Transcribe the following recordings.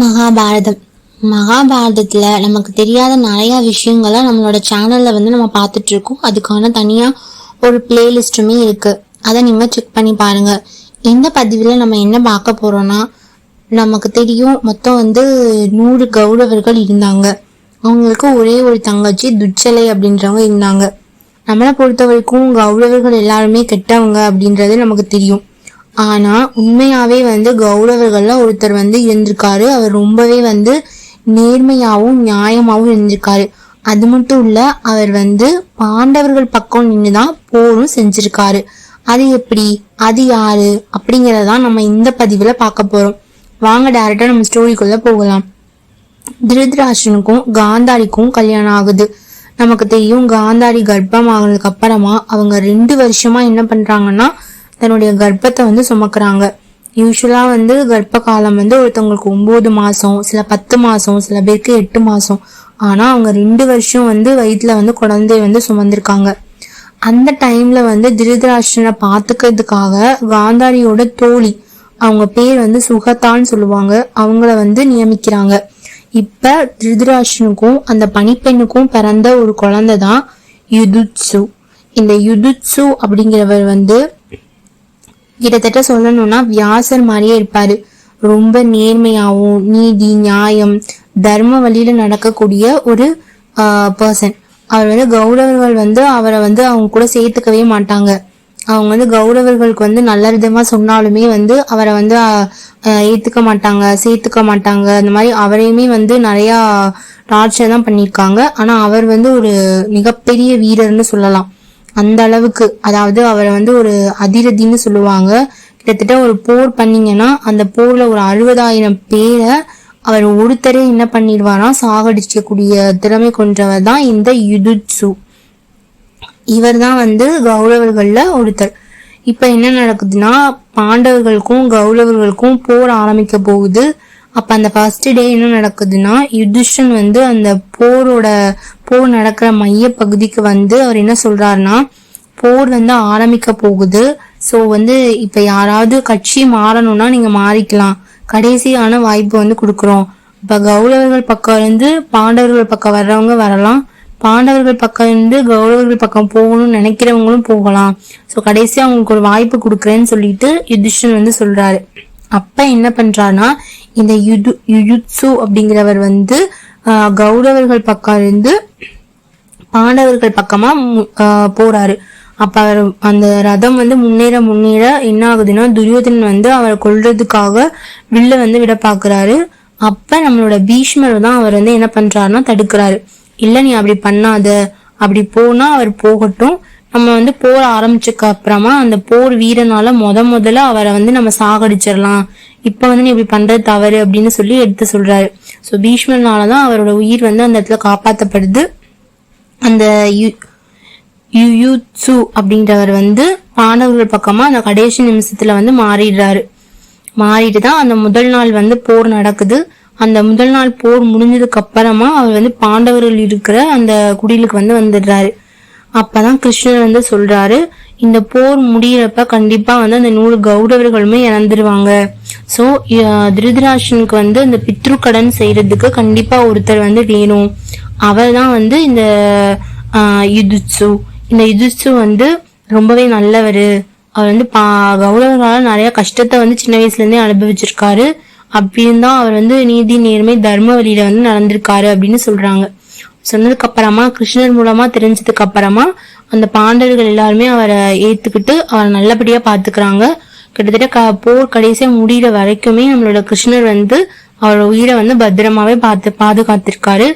மகாபாரதம். மகாபாரதத்தில் நமக்கு தெரியாத நிறையா விஷயங்களை நம்மளோட சேனலில் வந்து நம்ம பார்த்துட்ருக்கோம். அதுக்கான தனியாக ஒரு பிளேலிஸ்ட்டுமே இருக்குது அதை நீங்கள் செக் பண்ணி பாருங்கள் இந்த பதிவில் நம்ம என்ன பார்க்க போகிறோன்னா நமக்கு தெரியும் மொத்தம் வந்து நூறு கௌரவர்கள் இருந்தாங்க. அவங்களுக்கு ஒரே ஒரு தங்கச்சி துச்சலை அப்படின்றவங்க இருந்தாங்க. நம்மளை பொறுத்த வரைக்கும் கௌரவர்கள் எல்லாருமே கெட்டவங்க அப்படின்றது நமக்கு தெரியும். ஆனா உண்மையாவே வந்து கௌரவர்கள்ல ஒருத்தர் வந்து இருந்திருக்காரு. அவர் ரொம்பவே வந்து நேர்மையாவும் நியாயமாவும் இருந்திருக்காரு. அது மட்டும் இல்ல அவர் வந்து பாண்டவர்கள் பக்கம் நின்றுதான் போரும் செஞ்சிருக்காரு. அது எப்படி? அது யாரு? அப்படிங்கறதான் நம்ம இந்த பதிவுல பார்க்க போறோம். வாங்க டேரக்டா நம்ம ஸ்டோரிக்குள்ள போகலாம். திருதராஷ்டனுக்கும் காந்தாரிக்கும் கல்யாணம் ஆகுது. நமக்கு தெரியும் காந்தாரி கர்ப்பம் ஆகுனதுக்கு அப்புறமா அவங்க ரெண்டு வருஷமா என்ன பண்றாங்கன்னா தன்னுடைய கர்ப்பத்தை வந்து சுமக்கிறாங்க. யூஸ்வலாக வந்து கர்ப்ப காலம் வந்து ஒருத்தவங்களுக்கு ஒம்பது மாதம் சில பத்து மாதம் சில பேருக்கு எட்டு மாதம் ஆனால் அவங்க ரெண்டு வருஷம் வந்து வயிற்றில் வந்து குழந்தை வந்து சுமந்திருக்காங்க. அந்த டைமில் வந்து திருதராஷ்டனை பார்த்துக்கிறதுக்காக காந்தாரியோட தோழி அவங்க பேர் வந்து சுகத்தான்னு சொல்லுவாங்க அவங்கள வந்து நியமிக்கிறாங்க. இப்போ திருதராஷ்டனுக்கும் அந்த பனிப்பெண்ணுக்கும் பிறந்த ஒரு குழந்தை தான் யுதுட்சு இந்த யுதுட்சு அப்படிங்கிறவர் வந்து கிட்டத்தட்ட சொல்லணும்னா வியாசர் மாதிரியே இருப்பாரு. ரொம்ப நேர்மையாகவும் நீதி நியாயம் தர்ம வழியில நடக்கக்கூடிய ஒரு பர்சன் அவர் வந்து கௌரவர்கள் வந்து அவரை வந்து அவங்க கூட சேர்த்துக்கவே மாட்டாங்க. அவங்க வந்து கௌரவர்களுக்கு வந்து நல்ல விதமா சொன்னாலுமே வந்து அவரை வந்து ஏத்துக்க மாட்டாங்க சேர்த்துக்க மாட்டாங்க. அந்த மாதிரி அவரையுமே வந்து நிறையா டார்ச்சர் தான் பண்ணியிருக்காங்க. ஆனா அவர் வந்து ஒரு மிகப்பெரிய வீரர்னு சொல்லலாம். அந்த அளவுக்கு. அதாவது அவரை வந்து ஒரு அதிரதின்னு சொல்லுவாங்க. கிட்டத்தட்ட ஒரு போர் பண்ணீங்கன்னா அந்த போர்ல ஒரு அறுபதாயிரம் பேரை அவர் ஒருத்தரே என்ன பண்ணிடுவாராம் சாகடிக்கக்கூடிய திறமை கொண்டவர் தான் இந்த யுதுட்சு. இவர் தான் வந்து கௌரவர்களில் ஒருத்தர். இப்ப என்ன நடக்குதுன்னா பாண்டவர்களுக்கும் கௌரவர்களுக்கும் போர் ஆரம்பிக்க போகுது. அப்ப அந்த ஃபர்ஸ்ட் டே என்ன நடக்குதுன்னா யுதிஷ்டன் வந்து அந்த போரோட போர் நடக்கிற மைய பகுதிக்கு வந்து அவர் என்ன சொல்றாருன்னா போர் வந்து ஆரம்பிக்க போகுது. ஸோ வந்து இப்போ யாராவது கட்சி மாறணும்னா நீங்கள் மாறிக்கலாம். கடைசியான வாய்ப்பு வந்து கொடுக்குறோம். இப்போ கௌரவர்கள் பக்கம் இருந்து பாண்டவர்கள் பக்கம் வர்றவங்க வரலாம். பாண்டவர்கள் பக்கம் இருந்து கௌரவர்கள் பக்கம் போகணும்னு நினைக்கிறவங்களும் போகலாம். ஸோ கடைசியாக அவங்களுக்கு ஒரு வாய்ப்பு கொடுக்குறேன்னு சொல்லிட்டு யுதிஷ்டன் வந்து சொல்றாரு. அப்ப என்ன பண்றாருன்னா இந்த யுது யுயுத்சு அப்படிங்கிறவர் வந்து கௌரவர்கள் பக்கம் இருந்து பாண்டவர்கள் பக்கமா போறாரு. அப்ப அவர் அந்த ரதம் வந்து முன்னேற முன்னேற என்ன ஆகுதுன்னா துரியோதனன் வந்து அவரை கொல்றதுக்காக வில்ல வந்து விட பாக்குறாரு. அப்ப நம்மளோட பீஷ்மர் தான் அவர் வந்து என்ன பண்றாருன்னா தடுக்கிறாரு. இல்ல நீ அப்படி பண்ணாத. அப்படி போனா அவர் போகட்டும். நம்ம வந்து போர் ஆரம்பிச்சதுக்கு அப்புறமா அந்த போர் வீரனால முத முதல்ல அவரை வந்து நம்ம சாகடிச்சிடலாம். இப்ப வந்து நீ இப்படி பண்றது தவறு அப்படின்னு சொல்லி எடுத்து சொல்றாரு. ஸோ பீஷ்மர்னாலதான் அவரோட உயிர் வந்து அந்த இடத்துல காப்பாற்றப்படுது அந்த யு யுயுத்சு அப்படின்றவர் வந்து பாண்டவர்கள் பக்கமாக அந்த கடைசி நிமிஷத்தில் வந்து மாறிடுறாரு. மாறிட்டு தான் அந்த முதல் நாள் வந்து போர் நடக்குது. அந்த முதல் நாள் போர் முடிஞ்சதுக்கு அப்புறமா அவர் வந்து பாண்டவர்கள் இருக்கிற அந்த குடிலுக்கு வந்து வந்துடுறாரு. அப்பதான் கிருஷ்ணர் வந்து சொல்றாரு இந்த போர் முடியறப்ப கண்டிப்பா வந்து அந்த நூறு கௌரவர்களுமே இறந்துருவாங்க. சோ திருதராஷனுக்கு வந்து இந்த பித்ரு கடன் செய்யறதுக்கு கண்டிப்பா ஒருத்தர் வந்து வேணும். அவர் தான் வந்து இந்த யுதிச்சு இந்த யுதிச்சு வந்து ரொம்பவே நல்லவர். அவர் வந்து பா கௌரவர்களால் நிறைய கஷ்டத்தை வந்து சின்ன வயசுலேருந்தே அனுபவிச்சிருக்காரு. அப்படின்னு தான் அவர் வந்து நீதி நேர்மை தர்ம வழியில வந்து நடந்திருக்காரு அப்படின்னு சொல்றாங்க. சொன்னதுக்கு அப்புறமா கிருஷ்ணர் மூலமா தெரிஞ்சதுக்கு அப்புறமா அந்த பாண்டவர்கள் எல்லாருமே அவரை ஏத்துக்கிட்டு அவரை நல்லபடியா பாத்துக்கிறாங்க. கிட்டத்தட்ட போர் கடைசியா முடியிற வரைக்குமே நம்மளோட கிருஷ்ணர் வந்து அவரோட உயிரை வந்து பத்திரமாவே பார்த்து பாதுகாத்திருக்காரு.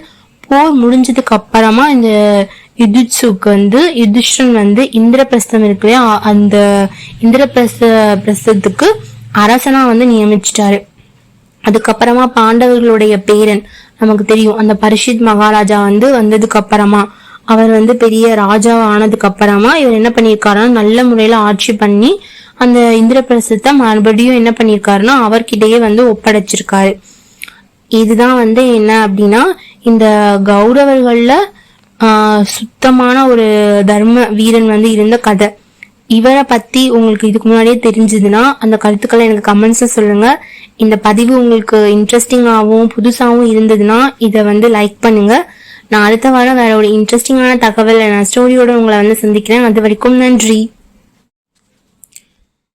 போர் முடிஞ்சதுக்கு அப்புறமா இந்த யுதிட்சுக்கு வந்து யுதிஷ்டன் வந்து இந்திரபிரஸ்தம் இருக்கு அந்த இந்திரபிரஸ்த பிரஸ்தத்துக்கு அரசனா வந்து நியமிச்சிட்டாரு. அதுக்கப்புறமா பாண்டவர்களுடைய பேரன் நமக்கு தெரியும். அந்த பரிஷித் மகாராஜா வந்து வந்ததுக்கு அப்புறமா அவர் வந்து பெரிய ராஜா ஆனதுக்கு அப்புறமா இவர் என்ன பண்ணியிருக்காருன்னா நல்ல முறையில ஆட்சி பண்ணி அந்த இந்திரபிரசத்தை மறுபடியும் என்ன பண்ணியிருக்காருன்னா அவர்கிட்டயே வந்து ஒப்படைச்சிருக்காரு. இதுதான் வந்து என்ன அப்படின்னா இந்த கௌரவர்கள்ல சுத்தமான ஒரு தர்ம வீரன் வந்து இருந்த கதை. இவரை பத்தி உங்களுக்கு இதுக்கு முன்னாடியே தெரிஞ்சதுன்னா அந்த கருத்துக்களை எனக்கு கமெண்ட்ஸ் சொல்லுங்க. இந்த பதிவு உங்களுக்கு இன்ட்ரெஸ்டிங்காகவும் புதுசாகவும் இருந்ததுன்னா இதை வந்து லைக் பண்ணுங்க. நான் அடுத்த வாரம் வேற ஒரு இன்ட்ரெஸ்டிங்கான தகவல் நான் ஸ்டோரியோட உங்களை வந்து சந்திக்கிறேன். அது வரைக்கும் நன்றி.